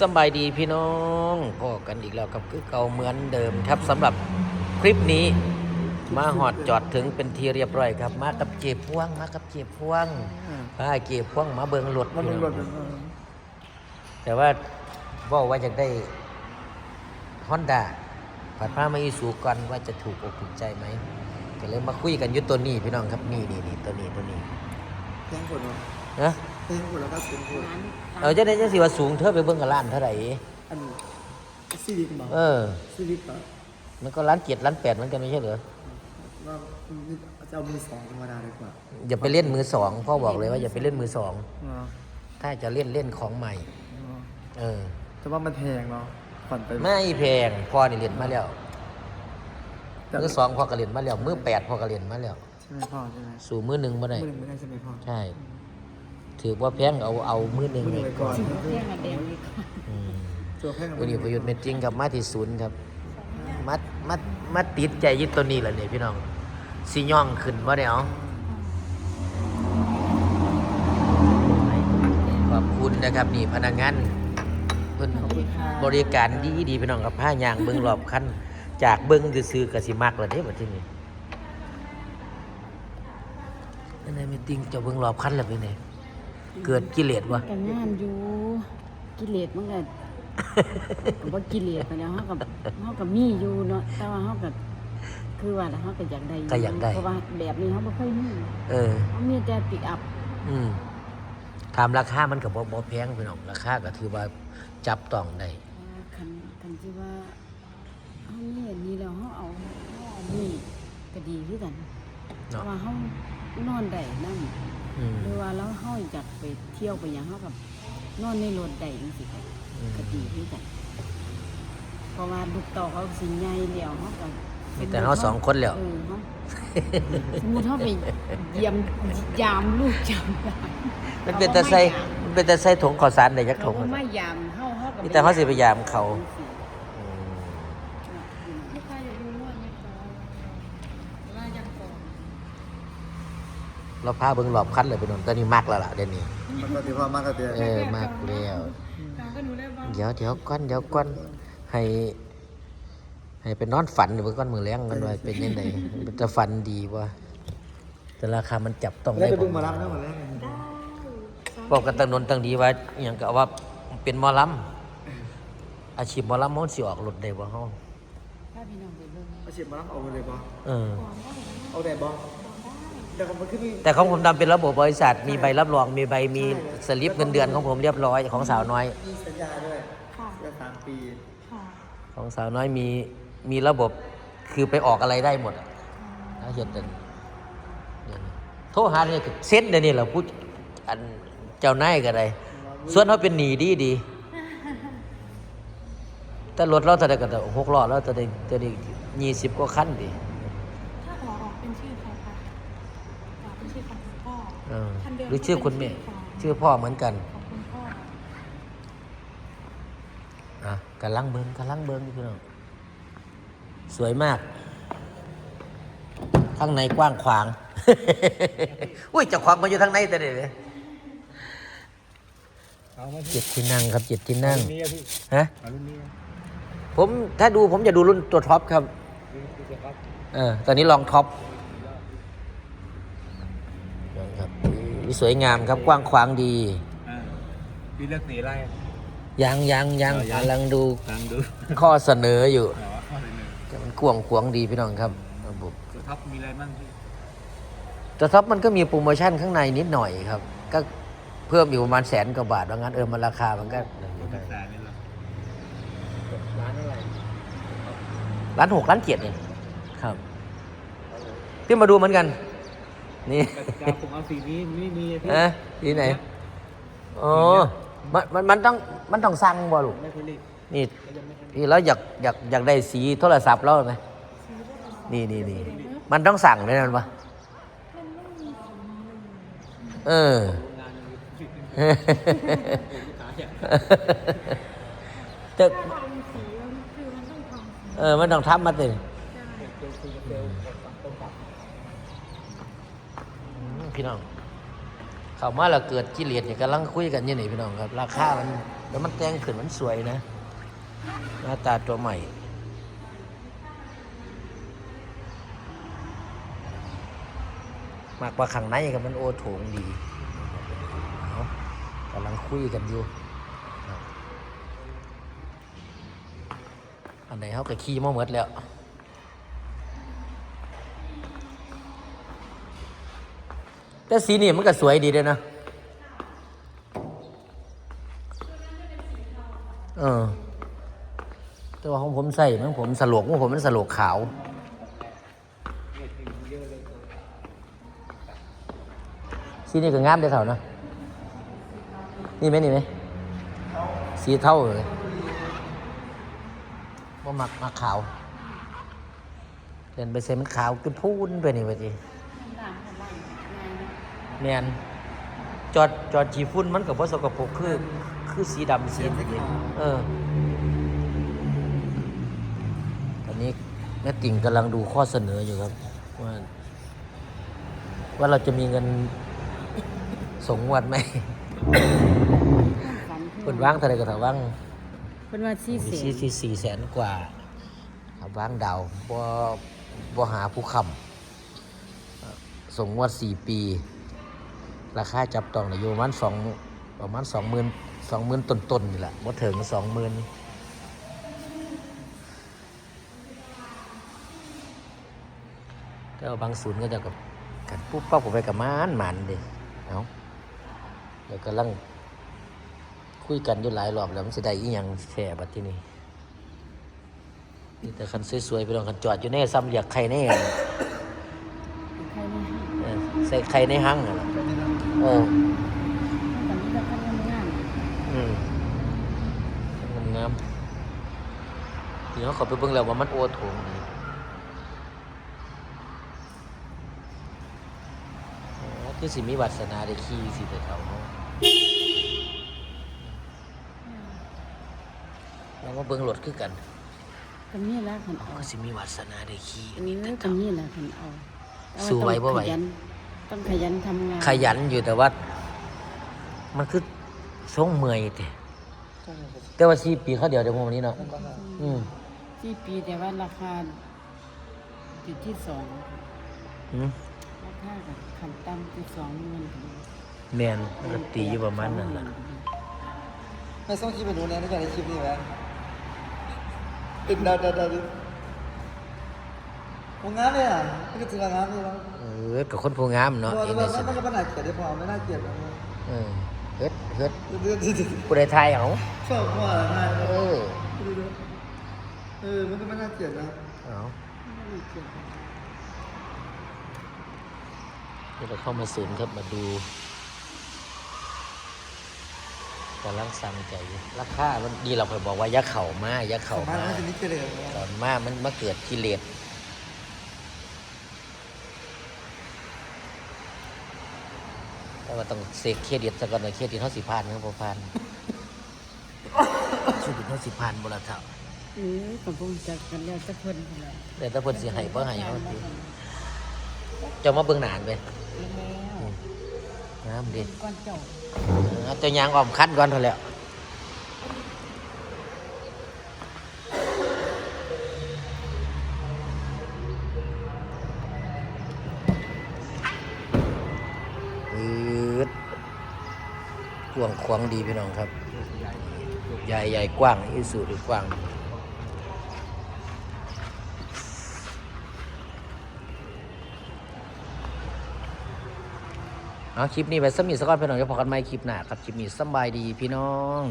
สำบายดีพี่น้องพอกันอีกแล้วกับคือเก่าเหมือนเดิมครับสำหรับคลิปนี้มาหอดจอดถึงเป็นทีเรียบร้อยครับ มากับเจ็บพ่วง มากับเจ็บพ่วงพาเจ็บพ่วงมาเบิงรถมันเป็นรถพี่น้องแต่ว่าว่าว่าจะได้ฮอนด้าผัดผ้ามาอีสูก่อนว่าจะถูกอกถูกใจไหมก็เลยมาคุยกันอยุตัวนี้พี่น้องครับนี่นี่นี่ตัวนี้ตัวนี้แพงคนเนาะนะแพงคนแล้วก็เป็นคนเอาจะได้จะสิว่าสูงเท่าไปเบิ่งกับล้านเท่าไหร่อันซีวิกบอกเออ ซีวิกก็มันก็ล้านเจ็ดล้านแปดเหมือนกันไม่ใช่เหรอว่าจะเอามือสองธรรมดาดีกว่าอย่าไปเล่นมือสองพ่อบอกเลยว่าอย่าไปเล่นมือสองเนาะถ้าจะเล่นเล่นของใหม่เออ แต่ว่ามันแพงเนาะผ่อนไปไม่แพงพ่อนี่เล่นมาแล้วแต่มือสองพ่อก็เล่นมาแล้วมือแปดพ่อก็เล่นมาแล้ว ใช่ไหมพ่อใช่ไหมสู่มือหนึ่งมาได้มือหนึ่งไม่ได้ใช่ไหมพ่อ ใช่ ถือว่าแพงเอาเอามือหนึ่งมือหนึ่งไว้ไปก่ก่ออนนเรียกมาแดงอีกอืมตัวแพงวันนี้ประยุทธ์เม็ดจริงกับมาที่ศูนย์ครับมามามาติดใจยึดตัวนี้แหละเนี่ยพี่น้องสีย่องขึ้นว่าเดี๋ยวขอบคุณนะครับนี่พนักงานเพิ่นบริการดีดีพี่น้องกับผ้ายางเบิ้งรอบคันจากเบิ้งซื้อๆกสิมักเลยเด้บัดทีนี้นั่นไงมีติงเจะเบิ้งรอบคันแล้วเป็นไง เกิดกิเลสวะกันงานอยู่กิเลสมันก็ก็บ่กิเลสไปแล้วเฮากับเฮากับมีอยู่เนาะแต่ว่าเฮากับคือว่าเฮาก็อยากได้ก็อยากได้ เพราะว่าแบบนี้เฮาบ่เคยมีเออเฮามีแต่ปิกอัพอืมถามราคามันกับบ่บ่แพงพี่น้องราคาก็ถือว่าจับต้องได้คันคันที่ว่าเฮามีอันนี้แล้วเฮาเอาเฮาเอานี่ก็ดีคือกันเพเนาะราะว่าเฮานอนได้นำอืม หรือว่าแล้วเฮาอยากไปเที่ยวไปหยังเฮากับนอนในรถได้จังซี่ก็อืมก็ดีคือกันเพราะว่าลูกเต่อเขาสิใหญ่แล้วเฮาก็มีแต่เราสองคนแล้วเออเฮาสมมุติเฮาไปเยี่ยมยามลูกยามหลานมันเป็นแต่ใส่มันเป็นแต่ใส่ถุงข้าวสารได้จักเขาถุงก็อะไม่ยามเฮาเฮาก็มีแต่เขาสิไปยามเขาอืม ลูกค้าอยากดูนวดไหมคะลายังก่อน เราพาเบิ่งรอบคันเลยพี่น้องตอนนี้มักแล้วล่ะเดี๋ยวนี้มันก็ถือว่ามากก็เตียเออมักแล้วถามก็หนูได้บ้างเดี๋ยวเดี๋ยวก่อนเดี๋ยวก่อนให้ ให้ไปนอนฝันอยู่เบิ่งก่อนมือแรงกันว่าเป็นยังไงมันจะฝันดีบ่แต่ราคามันจับต้องได้ได้ไปบ่บึงมารับนะมาแล้วบอกกันตั้งนนตั้งดีว่าอหย่างก็ว่าเป็นหมอลำอาชีพหมอลำมันสิออกรถได้บ่เฮาถ้าพี่น้องไปเบิ่งอาชีพมารับเอาไปเลยบอเออ เอาแต่บอ แต่ก็มันขึ้นแต่ของผมทำเป็นระบบบริษัท มีใบรับรอง มีใบมีสลิปเงินเดือนของผมเรียบร้อยของสาวน้อย มีสัญญาด้วยสัญญาสามปีของสาวน้อยมีมีระบบคือไปออกอะไรได้หมดอะถ้าเห็นแต่เนี่ยโทรหาเนี่ยเซ็ตเดี๋ยวนี้เราพูดอันเจ้านายก็ได้ส่วนเขาเป็นหนีดีดี แต่รถเราจะได้กันหกล้อเราจะได้จะได้ยี่สิบกว่าคันดี หรือชื่อคุณแม่ของชื่อพ่อเหมือนกันของคุณพ่ออะกำลังเบิ้งกำลังเบิ้งอยู่พี่น้องสวยมาก ข้างในกว้างขวาง อุ้ยเจะขวางมาอยู่ทางในแต่เด็กเลยเอามาเจ็ดที่นั่งครับเจ็ดที่นั่งนี่พี่ฮะเอารุ่นนี้ผมถ้าดูผมจะดูรุ่นตัวท็อปครับครับเออ ตอนนี้ลองท็อปลองครับ อุ๊ยสวยงามครับกว้างขวางดีอ่าพี่เลือกสีอะไรยังยังยังเออยังกำลังดูตามดูข้อเสนออยู่อ๋อข้อที่หนึ่งแต่มันกว้างขวางดีพี่น้องครับระบบตัวท็อปมีอะไรบ้างพี่แต่ท็อปมันก็มีโปรโมชั่นข้างในนิดหน่อยครับ ก็เพิ่มอยู่ประมาณแสนกว่าบาทว่างั้นเออมันราคามันก็แต่นี่เหรอร้านอะไรร้านหกร้านเจ็ดเนี่ยครับที่มาดูเหมือนกัน นี่กติกาผมเอาสีนี้ไม่มีพี่เอ๊ะที่ไหนอ๋อมันมันมันต้องมันต้องสั่งบ่ลูกไม่เคยรีบนี่พี่แล้วอยากอยากอยากได้สีโทรศัพท์แล้วไหมนี่นี่นี่มันต้องสั่งด้วยนะปะเอองานมีผิดจะทำสีมันคือมันต้องทำเออมันต้องทำมาติ พี่น้องเข้ามาแล้วเกิดกิเลสเนี่ยกำลังคุยกันอยู่นี่พี่น้องครับ ราคามันแล้วมันแต่งขึ้นมันสวยนะ หน้าตาตัวใหม่มากกว่าข้างในกับมันโอโถงดีกำลังคุยกันอยู่อันไหนเขาก็ขี่มาหมดแล้ว แต่สีนี่มันก็สวยดีเลยนะเออแต่ว่าของผมใส่มันผมสลวกของผมมันสลวกขาวสีนี่ก็งามได้เท่านะนี่ไหมนี่ไหมสีเท่าเลยว่ามักมักขาวเดินไปเซ็มันขาวขึ้นพูนไปนี่วะจี แมนจอดจอดจีฟุ้นมันกับว่าสกปรกคือ คือสีดำสีนี้เออตอนนี้แม่ติ่งกำลังดูข้อเสนออยู่ครับ ว่า ว่าเราจะมีเงินสงงวดไหมฝันเพิ่นว่างเท่าไรก็เท่าว่างเพิ่นว่าสี่แสสี่นสี่สี่แสนกว่าเอาว่างดาวบ่บ่หาผู้คำเอ่อส่งงวดสี่ปี ราคาจับต้องน่ะอยู่ประมาณสองประมาณสองหมื่นสองหมื่นต้นๆนี่แหละบ่ถึงสองหมื่นแต่ว่าบางศูนย์ก็จะกับกันปุ๊บปั๊บผมไปกับมานหมันเด้เอาเดี๋ยวกำลังคุยกันอยู่หลายรอบแล้วมันสิได้อีหยังแช่บัดที่นี่นี่แต่คันสวยๆไปลองคันจอดอยู่ในซ้ำอยากใครแน่ใครนี่เออใส่ใครในห้างอะล่ะ เออตอนนี้ก็คันงามอืมมันงามเดี๋ยวเขาไปเบิ่งแล้วว่ามันโอโถงดีอ๋อคือสิมีวาสนาได้ขี่สิไปเขาเนาะแล้วมาเบิ่งรถคือกันก็มีแล้วคันอ๋อเอาก็สิมีวาสนาได้ขี่อันนี้ก็มีแล้วคันเอาแต่สู้ไหวบ่ไหว ต้องขยันต้องขยันทำงานขยันอยู่แต่ว่า มันคือทรงเมื่อยแต่แต่ว่าสี่ปีเขาเดียวเดี๋ยววันนี้เนาะอืมสี่ปีแต่ว่าราคาจุดที่สองอืมราคากับคันตั้มที่สองเงินถึงแมนมันก็ตีอยู่ประมาณนั้นแหละไม่ส่งคลิปไปดูเนี่ยในการในคลิปนี้ไหมติดดาวดาวดาวดิโอ้งานเลยอะไม่ก็ถือว่างานเลยแล้วเออกับคนผู้งามเนาะเพราะเอ็นว่าเอสมันก็ไม่น่าเกลียดได้พอไม่น่าเกลียดนะเออเฮ็ดเฮ็ดดูดูดูผู้ใดทายเอาชอบว่าอะไรเออดูดูเออมันก็ไม่น่าเกลียดนะเอาเดี๋ยวเราเข้ามาศูนย์ครับมาดูกำลังสั่งใจอยู่ราคามันดีเราเคยบอกว่าอยาเข่ามาอยาเข่าบ้านมามันจะนิดเดียวตอนมามันมาเกิดกิเลส แต่ว่าต้องเสกเครดิตซะก่อนนะเครดิตเท่าสิพันครับพอพันเครดิตเท่าสิพันบละเท่าเออกับพงจักกันแล้วสักคนพุ่นแล้วแต่ถ้าเพิ่นสิให้บ่ให้เอาสิเจะมาเบิ่งหนานไปแล้วน้ำดิก้อนเจ้า เอาเจ้ายางอ้อมคันก่อนเท่าแล้วอืด กว้างขวางดีพี่น้องครับ ใหญ่ใหญ่กว้างอิสุดกว้างเอาคลิปนี้ไปสมีสกอนพี่น้องจะพอกันไหมคลิปหน้าครับ คลิปนี้สบายดีพี่น้อง